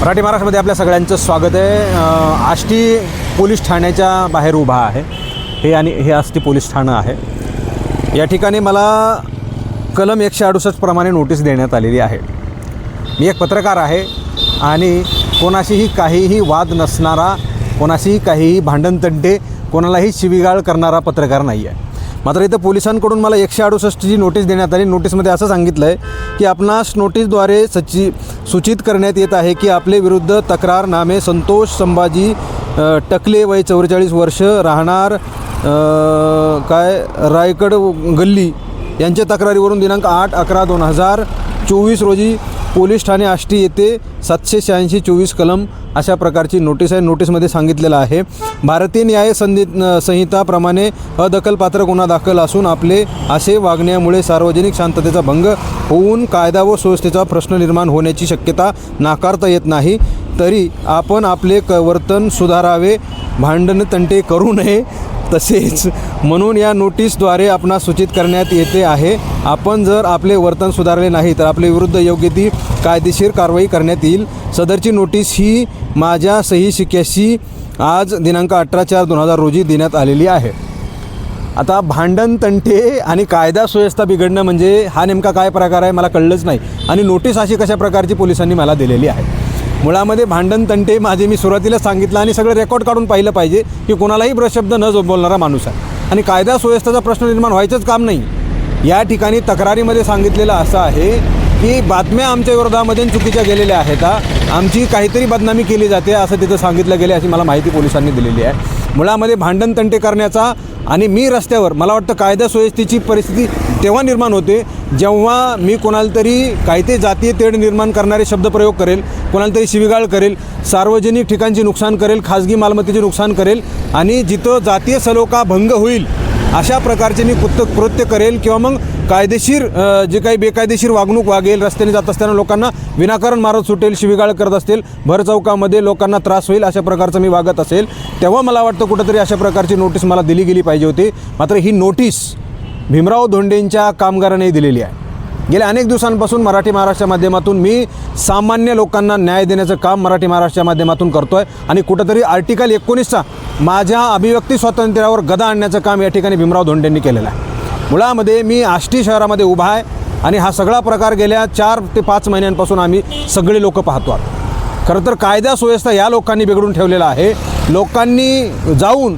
मराठी महाराष्ट्रामध्ये आपल्या सगळ्यांचं स्वागत आहे. आष्टी पोलीस ठाण्याच्या बाहेर उभा आहे. हे आणि हे आष्टी पोलीस ठाणं आहे. या ठिकाणी मला कलम एकशे अडुसष्ट प्रमाणे नोटीस देण्यात आलेली आहे. मी एक पत्रकार आहे आणि कोणाशीही काहीही वाद नसणारा कोणाशीही काहीही भांडणतंडे कोणालाही शिवीगाळ करणारा पत्रकार नाही आहे मात्र इथं पोलिसांकडून मला एकशे अडुसष्टची नोटीस देण्यात आली. नोटीसमध्ये असं सांगितलं आहे की आपणास नोटीसद्वारे सची सूचित करण्यात येत आहे की आपले विरुद्ध तक्रारनामे संतोष संभाजी टकले वय चौवेचाळीस वर्ष राहणार काय रायगड गल्ली यांच्या तक्रारीवरून दिनांक आठ अकरा दोन हजार चोवीस रोजी पोलीस ठाणे आष्टी येथे सातशे शहाऐंशी चोवीस कलम अशा प्रकारची नोटीस आहे. नोटीसमध्ये सांगितलेलं आहे. भारतीय न्याय संधी संहिताप्रमाणे अदखलपात्र गुन्हा दाखल असून आपले असे वागण्यामुळे सार्वजनिक शांततेचा भंग होऊन कायदा व सुव्यवस्थेचा प्रश्न निर्माण होण्याची शक्यता नाकारता येत नाही. तरी आपण आपले क वर्तन सुधारावे भांडण तंटे करू नये. तसेच म्हणून या नोटीसद्वारे आपणास सूचित करण्यात येते आहे आपण जर आपले वर्तन सुधारले नाही तर आपले विरुद्ध योग्य ती कायदेशीर कारवाई करण्यात येईल. सदरची नोटीस ही माझ्या सही शिक्याशी आज दिनांक अठरा चार दोन हजार रोजी देण्यात आलेली आहे. आता भांडण तंटे आणि कायदा सुव्यवस्था बिघडणं म्हणजे हा नेमका काय प्रकार आहे मला कळलंच नाही आणि नोटीस अशी कशा प्रकारची पोलिसांनी मला दिलेली आहे? मुळामध्ये भांडण तंटे माझे मी सुरुवातीला सांगितलं आणि सगळं रेकॉर्ड काढून पाहिलं पाहिजे की कोणालाही प्रशब्द न जो बोलणारा माणूस आहे. आणि कायदा सुव्यवस्थेचा प्रश्न निर्माण व्हायचंच काम नाही. या ठिकाणी तक्रारीमध्ये सांगितलेलं असं आहे की बातम्या आमच्या विरोधामध्ये चुकीच्या गेलेल्या आहेत आमची काहीतरी बदनामी केली जाते असं तिथं सांगितलं गेले अशी मला माहिती पोलिसांनी दिलेली आहे. मुळामध्ये भांडण तंटे करण्याचा आणि मी रस्त्यावर मला वाटतं कायदा सुव्यवस्थेची परिस्थिती तेव्हा निर्माण होते जेव्हा मी कोणाला तरी काही ते जातीय तेढ निर्माण करणारे शब्दप्रयोग करेल कोणाला तरी शिवीगाळ करेल सार्वजनिक ठिकाणची नुकसान करेल खाजगी मालमत्तेचे नुकसान करेल आणि जिथं जातीय सलोखा भंग होईल अशा प्रकारचे मी कृत्य कृत्य करेल किंवा मग कायदेशीर जे काही बेकायदेशीर वागणूक वागेल रस्त्याने जात असताना लोकांना विनाकारण मारत सुटेल शिवीगाळ करत असतील भरचौकामध्ये लोकांना त्रास होईल अशा प्रकारचं मी वागत असेल तेव्हा मला वाटतं कुठंतरी अशा प्रकारची नोटीस मला दिली गेली पाहिजे होती. मात्र ही नोटीस भीमराव धोंडेंच्या कामगारांनी दिलेली आहे. गेल्या अनेक दिवसांपासून मराठी महाराष्ट्राच्या माध्यमातून मी सामान्य लोकांना न्याय देण्याचं काम मराठी महाराष्ट्राच्या माध्यमातून करतो आहे आणि कुठंतरी आर्टिकल एकोणीसचा माझ्या अभिव्यक्ती स्वातंत्र्यावर गदा आणण्याचं काम या ठिकाणी भीमराव धोंडेंनी केलेलं आहे. मुळामध्ये मी आष्टी शहरामध्ये उभा आहे आणि हा सगळा प्रकार गेल्या चार ते पाच महिन्यांपासून आम्ही सगळे लोक पाहतो आहोत. खरं तर कायदा सुव्यवस्था या लोकांनी बिघडून ठेवलेला आहे. लोकांनी जाऊन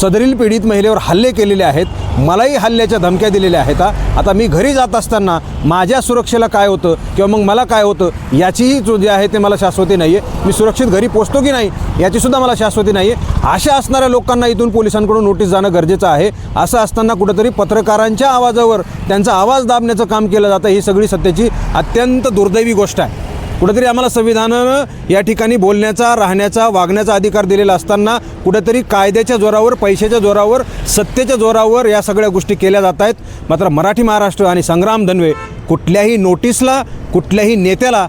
सदरील पीडित महिलेवर हल्ले केलेले आहेत. मलाही हल्ल्याच्या धमक्या दिलेल्या आहेत आता मी घरी जात असताना माझ्या सुरक्षेला काय होतं किंवा मग मला काय होतं याचीही जो जे आहे ते मला शाश्वती नाही आहे मी सुरक्षित घरी पोचतो की नाही याचीसुद्धा मला शाश्वती नाही आहे अशा असणाऱ्या लोकांना इथून पोलिसांकडून नोटीस जाणं गरजेचं आहे. असं असताना कुठंतरी पत्रकारांच्या आवाजावर त्यांचा आवाज दाबण्याचं काम केलं जातं ही सगळी सत्याची अत्यंत दुर्दैवी गोष्ट आहे. कुठेतरी आम्हाला संविधानानं या ठिकाणी बोलण्याचा राहण्याचा वागण्याचा अधिकार दिलेला असताना कुठेतरी कायद्याच्या जोरावर पैशाच्या जोरावर सत्तेच्या जोरावर या सगळ्या गोष्टी केल्या जात आहेत. मात्र मराठी महाराष्ट्र आणि संग्राम धनवे कुठल्याही नोटीसला कुठल्याही नेत्याला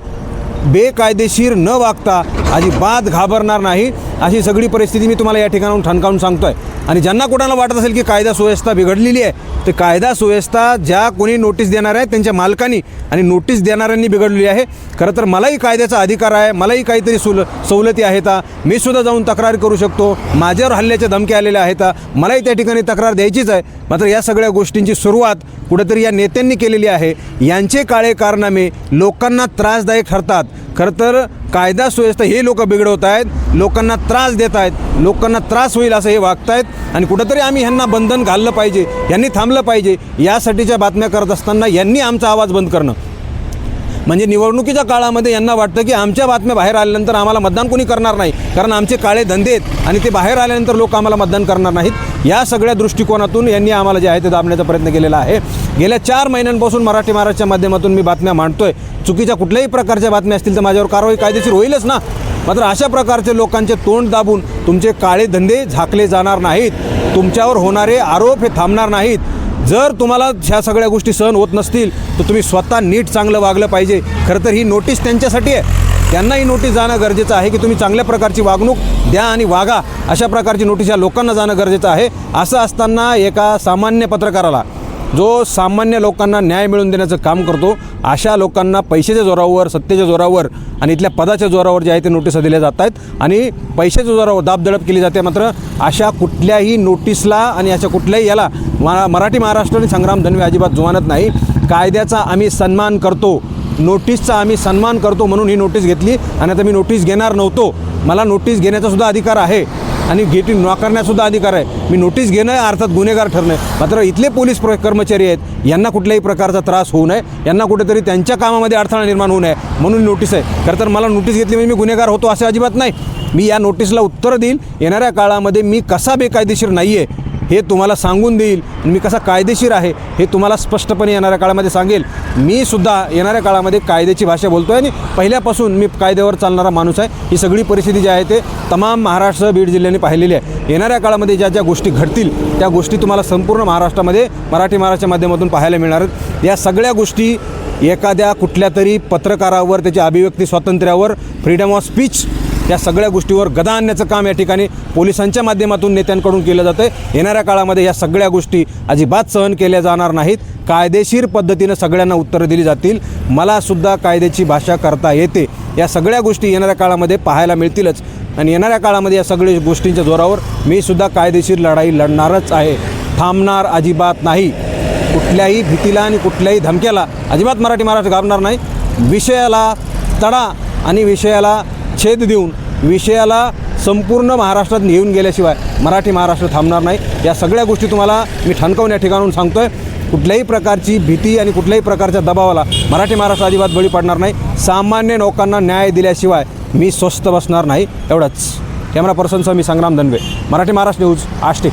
बेकायदेशीर न वागता अजिबात घाबरणार नाही. अशी सगळी परिस्थिती मी तुम्हाला या ठिकाणाहून ठणकावून सांगतो आहे आणि ज्यांना कोणाला वाटत असेल की कायदा सुव्यवस्था बिघडलेली आहे ते कायदा सुव्यवस्था ज्या कोणी नोटीस देणार आहे त्यांच्या मालकांनी आणि नोटीस देणाऱ्यांनी बिघडलेली आहे. खरं तर मलाही कायद्याचा अधिकार आहे मलाही काहीतरी सुल सवलती आहेत. आ. मी सुद्धा जाऊन तक्रार करू शकतो. माझ्यावर हल्ल्याच्या धमक्या आलेल्या आहेत. मलाही त्या ठिकाणी तक्रार द्यायचीच आहे. मात्र या सगळ्या गोष्टींची सुरुवात कुठेतरी या नेत्यांनी केलेली आहे. यांचे काळे कारनामे लोकांना त्रासदायक ठरतात. खरं तर कायदा सुव्यवस्था हे लोक बिघडवत आहेत लोकांना त्रास देत आहेत. लोकांना त्रास होईल असं हे वागतायत आणि कुठंतरी आम्ही ह्यांना बंधन घाललं पाहिजे यांनी थांबलं पाहिजे यासाठीच्या बातम्या करत असताना यांनी आमचा आवाज बंद करणं. म्हणजे निवडणुकीच्या काळामध्ये यांना वाटतं की आमच्या बातम्या बाहेर आल्यानंतर आम्हाला मतदान कोणी करणार नाही कारण आमचे काळे धंदे आहेत आणि ते बाहेर आल्यानंतर लोक आम्हाला मतदान करणार नाहीत. या सगळ्या दृष्टिकोनातून यांनी आम्हाला जे आहे ते दाबण्याचा प्रयत्न केलेला आहे. गेल्या चार महिन्यांपासून मराठी महाराष्ट्राच्या माध्यमातून मी बातम्या मांडतोय. चुकीच्या कुठल्याही प्रकारच्या बातम्या असतील तर माझ्यावर कारवाई कायदेशीर होईलच ना. मात्र अशा प्रकारचे लोकांचे तोंड दाबून तुमचे काळे धंदे झाकले जाणार नाहीत. तुमच्यावर होणारे आरोप हे थांबणार नाहीत. जर तुम्हाला ह्या सगळ्या गोष्टी सहन होत नसतील तर तुम्ही स्वतः नीट चांगलं वागलं पाहिजे. खरं तर ही नोटीस त्यांच्यासाठी आहे. त्यांना ही नोटीस जाणं गरजेचं आहे की तुम्ही चांगल्या प्रकारची वागणूक द्या आणि वागा. अशा प्रकारची नोटीस या लोकांना जाणं गरजेचं आहे. असं असताना एका सामान्य पत्रकाराला जो सामान्य लोकांना न्याय मिळवून देण्याचं काम करतो अशा लोकांना पैशाच्या जोरावर सत्तेच्या जोरावर आणि इथल्या पदाच्या जोरावर जे आहे ते नोटिसा दिल्या जात आहेत. आणि पैशाच्या जोरावर दाबदडप केली जाते मात्र अशा कुठल्याही नोटीसला आणि अशा कुठल्याही याला मा मराठी महाराष्ट्र आणि संग्राम धनवे अजिबात जुमानत नाही. कायद्याचा आम्ही सन्मान करतो. नोटीसचा आम्ही सन्मान करतो म्हणून ही नोटीस घेतली. आणि आता मी नोटीस घेणार नव्हतो. मला नोटीस घेण्याचा सुद्धा अधिकार आहे. आणि गेटी न करण्यासुद्धा अधिकार आहे. मी नोटीस घेणं अर्थात गुन्हेगार ठरणं मात्र इथले पोलीस प्र कर्मचारी आहेत यांना कुठल्याही प्रकारचा त्रास होऊ नये. यांना कुठेतरी त्यांच्या कामामध्ये अडथळा निर्माण होऊ नये म्हणून नोटीस आहे. खरं तर मला नोटीस घेतली म्हणजे मी गुन्हेगार होतो असं अजिबात नाही. मी या नोटीसला उत्तर देईल. येणाऱ्या काळामध्ये मी कसा बेकायदेशीर नाही आहे हे तुम्हाला सांगून देईल मी कसा कायदेशीर आहे हे तुम्हाला स्पष्टपणे येणाऱ्या काळामध्ये सांगेल. मी सुद्धा येणाऱ्या काळामध्ये कायद्याची भाषा बोलतो आहे आणि पहिल्यापासून मी कायद्यावर चालणारा माणूस आहे. ही सगळी परिस्थिती जी आहे ते तमाम महाराष्ट्र बीड जिल्ह्याने पाहिलेली आहे. येणाऱ्या काळामध्ये ज्या ज्या गोष्टी घडतील त्या गोष्टी तुम्हाला संपूर्ण महाराष्ट्रामध्ये मराठी महाराष्ट्राच्या माध्यमातून पाहायला मिळणार आहेत. या सगळ्या गोष्टी एखाद्या कुठल्या तरी पत्रकारावर त्याच्या अभिव्यक्ती स्वातंत्र्यावर फ्रीडम ऑफ स्पीच या सगळ्या गोष्टीवर गदा आणण्याचं काम या ठिकाणी पोलिसांच्या माध्यमातून नेत्यांकडून केलं जातं आहे येणाऱ्या काळामध्ये या सगळ्या गोष्टी अजिबात सहन केल्या जाणार नाहीत. कायदेशीर पद्धतीनं सगळ्यांना उत्तरं दिली जातील. मलासुद्धा कायद्याची भाषा करता येते. या सगळ्या गोष्टी येणाऱ्या काळामध्ये पाहायला मिळतीलच. आणि येणाऱ्या काळामध्ये या सगळ्या गोष्टींच्या जोरावर मी सुद्धा कायदेशीर लढाई लढणारच आहे. थांबणार अजिबात नाही. कुठल्याही भीतीला आणि कुठल्याही धमक्याला अजिबात मराठी महाराष्ट्र घाबरणार नाही. विषयाला तडा आणि विषयाला छेद देऊन विषयाला संपूर्ण महाराष्ट्रात घेऊन गेल्याशिवाय मराठी महाराष्ट्र थांबणार नाही. या सगळ्या गोष्टी तुम्हाला मी ठणकावून या ठिकाणून सांगतोय. कुठल्याही प्रकारची भीती आणि कुठल्याही प्रकारच्या दबावाला मराठी महाराष्ट्र अजिबात बळी पडणार नाही. सामान्य लोकांना न्याय दिल्याशिवाय मी स्वस्थ बसणार नाही. एवढंच. कॅमेरा पर्सनसह मी संग्राम धनवे मराठी महाराष्ट्र न्यूज आष्टे.